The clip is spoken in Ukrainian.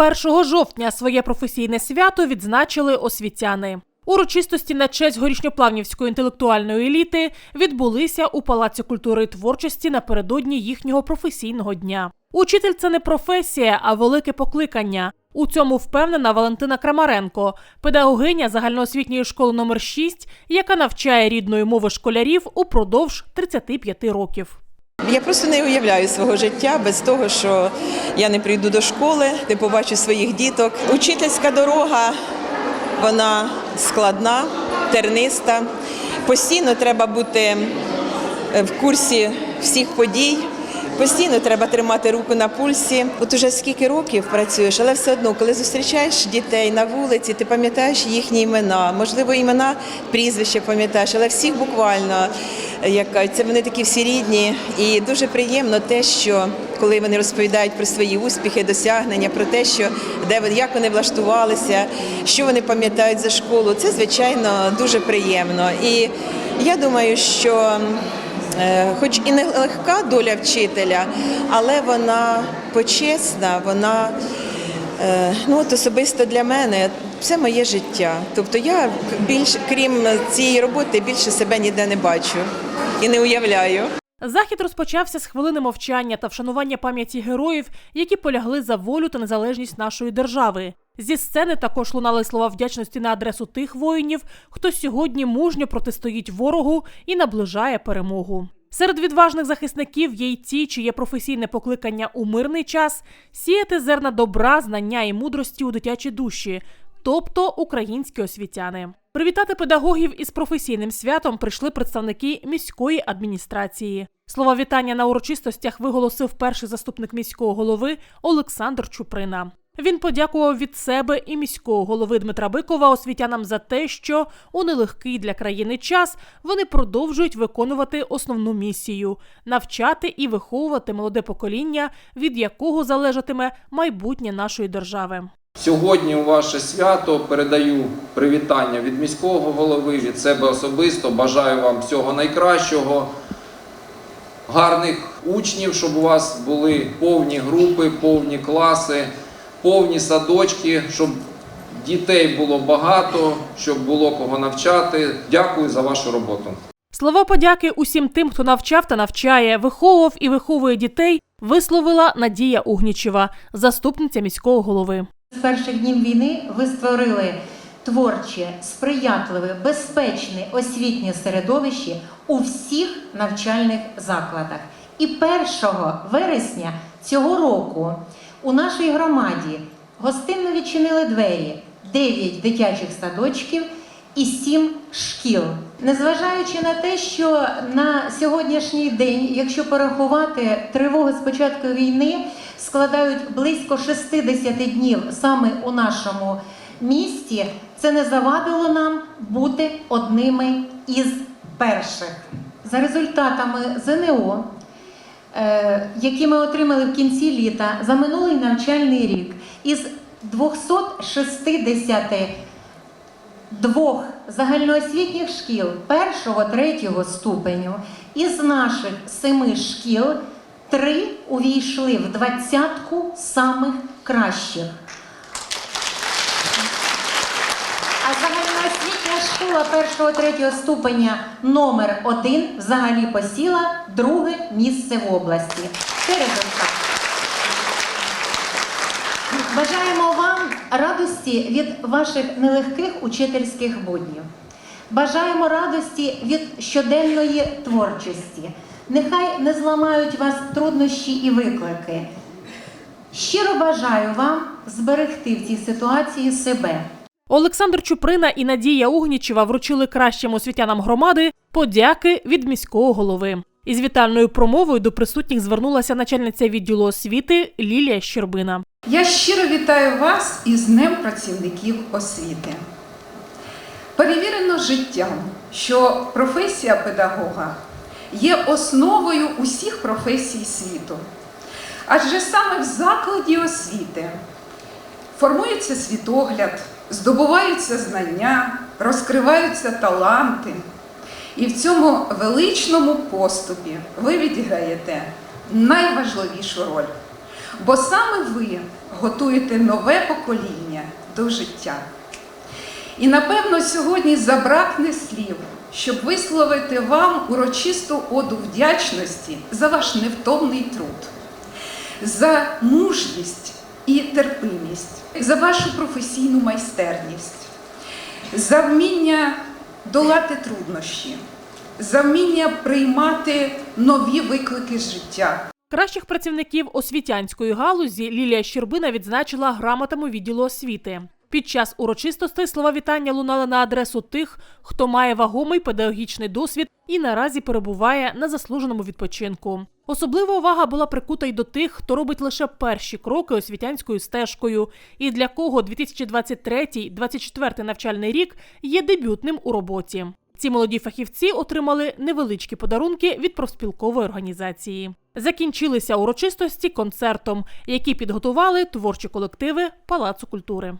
1 жовтня своє професійне свято відзначили освітяни. Урочистості на честь горішньоплавнівської інтелектуальної еліти відбулися у Палаці культури і творчості напередодні їхнього професійного дня. Учитель це не професія, а велике покликання. У цьому впевнена Валентина Крамаренко, педагогиня загальноосвітньої школи номер 6, яка навчає рідної мови школярів упродовж 35 років. Я просто не уявляю свого життя без того, що я не прийду до школи, не побачу своїх діток. Учительська дорога, вона складна, терниста. Постійно треба бути е, в курсі всіх подій. Постійно треба тримати руку на пульсі. От уже скільки років працюєш, але все одно, коли зустрічаєш дітей на вулиці, ти пам'ятаєш їхні імена, можливо, імена, прізвища пам'ятаєш, але всіх буквально як це вони такі всі рідні. І дуже приємно те, що коли вони розповідають про свої успіхи, досягнення, про те, що де вони- як вони влаштувалися, що вони пам'ятають за школу, це звичайно дуже приємно. І я думаю, що Хоч і не легка доля вчителя, але вона почесна, вона е, ну от особисто для мене це моє життя. Тобто я більш крім цієї роботи більше себе ніде не бачу і не уявляю. Захід розпочався з хвилини мовчання та вшанування пам'яті героїв, які полягли за волю та незалежність нашої держави. Зі сцени також лунали слова вдячності на адресу тих воїнів, хто сьогодні мужньо протистоїть ворогу і наближає перемогу. Серед відважних захисників є й ті, чиє професійне покликання у мирний час сіяти зерна добра, знання і мудрості у дитячі душі, тобто українські освітяни. Привітати педагогів із професійним святом прийшли представники міської адміністрації. Слова вітання на урочистостях виголосив перший заступник міського голови Олександр Чуприна. Він подякував від себе і міського голови Дмитра Бикова освітянам за те, що у нелегкий для країни час вони продовжують виконувати основну місію навчати і виховувати молоде покоління, від якого залежатиме майбутнє нашої держави. Сьогодні у ваше свято передаю привітання від міського голови, від себе особисто. Бажаю вам всього найкращого, гарних учнів, щоб у вас були повні групи, повні класи, повні садочки, щоб дітей було багато, щоб було кого навчати. Дякую за вашу роботу. Слова подяки усім тим, хто навчав та навчає, виховував і виховує дітей, висловила Надія Угнічева, заступниця міського голови. З перших днів війни ви створили творче, сприятливе, безпечне освітнє середовище у всіх навчальних закладах. І 1 вересня цього року у нашій громаді гостинно відчинили двері 9 дитячих садочків і 7 шкіл. Незважаючи на те, що на сьогоднішній день, якщо порахувати тривоги з початку війни, складають близько 60 днів саме у нашому місті, це не завадило нам бути одними із перших. За результатами ЗНО, які ми отримали в кінці літа за минулий навчальний рік, із 260 двох загальноосвітніх шкіл першого, третього ступеню із наших семи шкіл три увійшли в двадцятку самих кращих. А загальноосвітня школа першого третього ступеня номер один взагалі посіла друге місце в області. Це. Бажаємо вам радості від ваших нелегких учительських буднів. Бажаємо радості від щоденної творчості. Нехай не зламають вас труднощі і виклики. Щиро бажаю вам зберегти в цій ситуації себе. Олександр Чуприна і Надія Угнічева вручили кращим освітянам громади подяки від міського голови. Із вітальною промовою до присутніх звернулася начальниця відділу освіти Лілія Щербина. Я щиро вітаю вас із Днем працівників освіти. Перевірено життям, що професія педагога є основою усіх професій світу. Адже саме в закладі освіти формується світогляд, здобуваються знання, розкриваються таланти. І в цьому величному поступі ви відіграєте найважливішу роль. бо саме ви готуєте нове покоління до життя. І напевно сьогодні забракне слів, щоб висловити вам урочисту оду вдячності за ваш невтомний труд, за мужність і терпимість, за вашу професійну майстерність, за вміння долати труднощі, за вміння приймати нові виклики життя. Кращих працівників освітянської галузі Лілія Щербина відзначила грамотами відділу освіти. Під час урочистостей слова вітання лунали на адресу тих, хто має вагомий педагогічний досвід і наразі перебуває на заслуженому відпочинку. Особлива увага була прикута й до тих, хто робить лише перші кроки освітянською стежкою, і для кого 2023-2024 навчальний рік є дебютним у роботі. Ці молоді фахівці отримали невеличкі подарунки від профспілкової організації. Закінчилися урочистості концертом, які підготували творчі колективи Палацу культури.